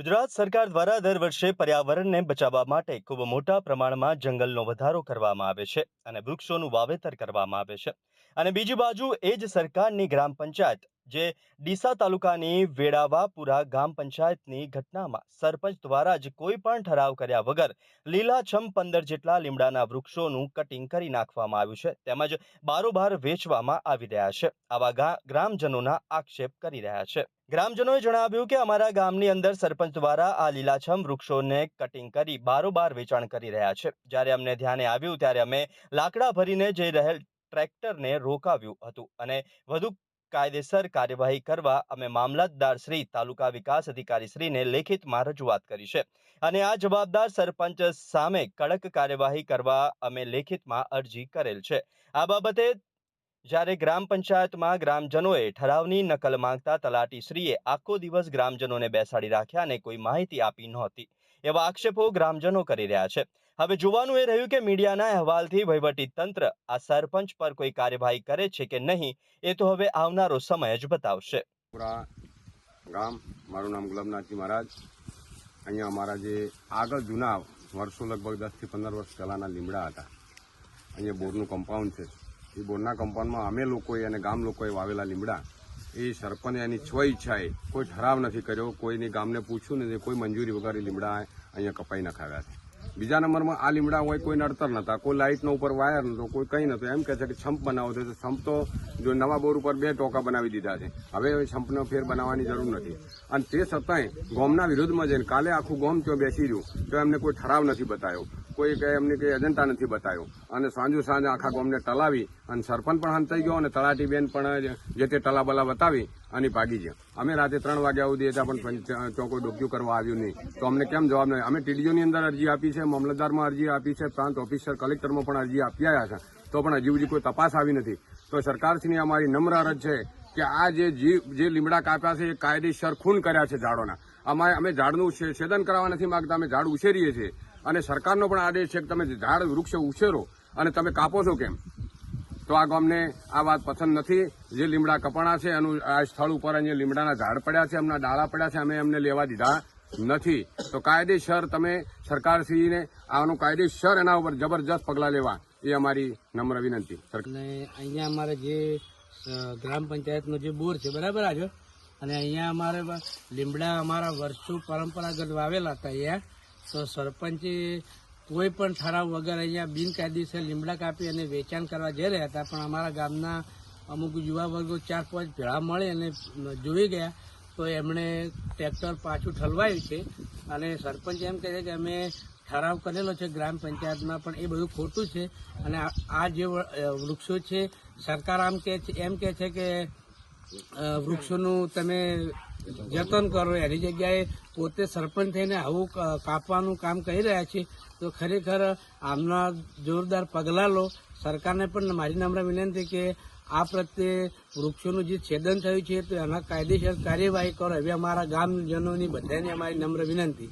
ગુજરાત સરકાર દ્વારા દર વર્ષે પર્યાવરણને બચાવવા માટે ખૂબ મોટા પ્રમાણમાં જંગલનો વધારો કરવામાં આવે છે અને વૃક્ષોનું વાવેતર કરવામાં આવે છે. અને બીજી બાજુ એ જ સરકારની ગ્રામ પંચાયત જે ડીસા તાલુકાની વેડાવાપુરા ગામ પંચાયતની ઘટનામાં સરપંચ દ્વારા જ કોઈ પણ ઠરાવ કર્યા વગર લીલાછમ પંદર જેટલા લીમડાના વૃક્ષોનું કટિંગ કરી નાખવામાં આવ્યું છે, તેમજ બારોબાર વેચવામાં આવી રહ્યા છે. આવા ગ્રામજનોના આક્ષેપ કરી રહ્યા છે. ગ્રામજનોએ જણાવ્યું કે અમારા ગામની અંદર સરપંચ દ્વારા આ લીલાછમ વૃક્ષોને કટિંગ કરી બારોબાર વેચાણ કરી રહ્યા છે. જ્યારે અમને ધ્યાને આવ્યું ત્યારે અમે લાકડા ભરીને જઈ રહેલ ટ્રેક્ટરને રોકાવ્યું હતું અને વધુ કાયદેસર કાર્યવાહી કરવા અમે મામલતદાર શ્રી, તાલુકા વિકાસ અધિકારી શ્રીને લેખિતમાં રજૂઆત કરી છે. અને આ જવાબદાર સરપંચ સામે કડક કાર્યવાહી કરવા અમે લેખિતમાં અરજી કરેલ છે. આ બાબતે જ્યારે ગ્રામ પંચાયતમાં ગ્રામજનોએ ઠરાવની નકલ માંગતા તલાટીશ્રીએ આખો દિવસ ગ્રામજનોને બેસાડી રાખ્યા અને કોઈ માહિતી આપી નહોતી. એવા આક્ષેપો ગ્રામજનો કરી રહ્યા છે. હવે જોવાનું એ રહ્યું કે મીડિયાના અહેવાલથી વહીવટી તંત્ર આ સરપંચ પર કોઈ કાર્યવાહી કરે છે કે નહીં, એ તો હવે આવનારો સમય જ બતાવશે. ગામ, મારું નામ ગુલામનાથજી મહારાજ. અહીંયા અમારા જે આગળ જૂના વર્ષો લગભગ દસથી પંદર વર્ષ પહેલાંના લીમડા હતા. અહીંયા બોરનું કમ્પાઉન્ડ છે. એ બોરના કમ્પાઉન્ડમાં અમે લોકોએ અને ગામ લોકોએ વાવેલા લીમડા. એ સરપંચે એની સ્વ ઈચ્છાએ કોઈ ઠરાવ નથી કર્યો. કોઈની ગામને પૂછ્યું નથી કોઈ મંજૂરી વગર લીમડા અહીંયા કપાઈ નખાવ્યા છે. બીજા નંબરમાં આ લીમડા હોય કોઈ નડતર નતા કોઈ લાઇટનો ઉપર વાયર નતો કોઈ કંઈ નતું એમ કહે છે કે છંપ બનાવો તો છંપ તો જો નવા બોર ઉપર બે ટોકા બનાવી દીધા છે. હવે છંપનો ફેર બનાવવાની જરૂર નથી. અને તે છતાંય ગોમના વિરોધમાં જઈને કાલે આખું ગોમ ત્યાં બેસી રહ્યું. તો એમને કોઈ ઠરાવ નથી બતાવ્યો કોઈ કંઈ એમની કંઈ એજન્ટા નથી બતાવ્યો અને સાંજુ સાંજ આખા ગોમને ટલાવી અને સરપંચ પણ હંતાઈ ગયો અને તલાટી બેન પણ જે તે ટલાબલા બતાવી અને ભાગી ગયા. અમે રાતે ત્રણ વાગ્યા સુધી હતા પણ કોઈ ડોક્યુ કરવા આવ્યું નહીં. તો અમને કેમ જવાબ નહીં અમે ટીડીઓની અંદર અરજી આપી છે, મામલતદારમાં અરજી આપી છે, પ્રાંત ઓફિસર કલેક્ટરમાં પણ અરજી આપી આવ્યા છે. તો પણ હજી સુધી કોઈ તપાસ આવી નથી. તો સરકારશ્રીની અમારી નમ્ર અરજ છે કે આ જે જીવ, જે લીમડા કાપ્યા છે એ કાયદેસર ખૂન કર્યા છે ઝાડોના. અમારે, અમે ઝાડનું છેદન કરવા નથી માગતા, અમે ઝાડ ઉછેરીએ છીએ. અને સરકારનો પણ આદેશ છે કે તમે ઝાડ, વૃક્ષ ઉછેરો અને તમે કાપો છો કેમ? તો આ ગામને આ વાત પસંદ નથી. જે લીમડા કપાણા છે, એનું આ સ્થળ ઉપર અહીંયા લીમડાના ઝાડ પડ્યા છે, એમના ડાળા પડ્યા છે, અમે એમને લેવા દીધા નથી. તો કાયદેસર તમે સરકારશ્રીને આનું કાયદેસર એના ઉપર જબરજસ્ત પગલાં લેવા, એ અમારી નમ્ર વિનંતી. અહીંયા અમારે જે ગ્રામ પંચાયતનો જે બોર છે, બરાબર આજે અને અહીંયા અમારે લીમડા અમારા વર્ષો પરંપરાગત વાવેલા હતા અહીંયા. તો સરપંચે કોઈ પણ ઠરાવ વગર અહીંયા બિનકાયદેસર લીમડા કાપી અને વેચાણ કરવા જઈ રહ્યા હતા, પણ અમારા ગામના અમુક યુવા વર્ગો ચાર પાંચ ભેળા મળી અને જોઈ ગયા, તો એમણે ટ્રેક્ટર પાછું ઠલવાયું છે. અને સરપંચ એમ કહે છે કે અમે ઠરાવ કરેલો છે ગ્રામ પંચાયતમાં, પણ એ બધું ખોટું છે. અને આ- જે વૃક્ષો છે, સરકાર આમ કહે છે, એમ કહે છે કે વૃક્ષોનું તમે જતન કરો. એની જગ્યાએ પોતે સરપંચ થઈને આવું કાપવાનું કામ કરી રહ્યા છે તો ખરેખર આમના જોરદાર પગલાં લો. સરકારને પણ મારી નમ્ર વિનંતી કે આ પ્રત્યે વૃક્ષોનું જે છેદન થયું છે, તો એના કાયદેસર કાર્યવાહી કરો. એવી અમારા ગામજનોની બધાની અમારી નમ્ર વિનંતી.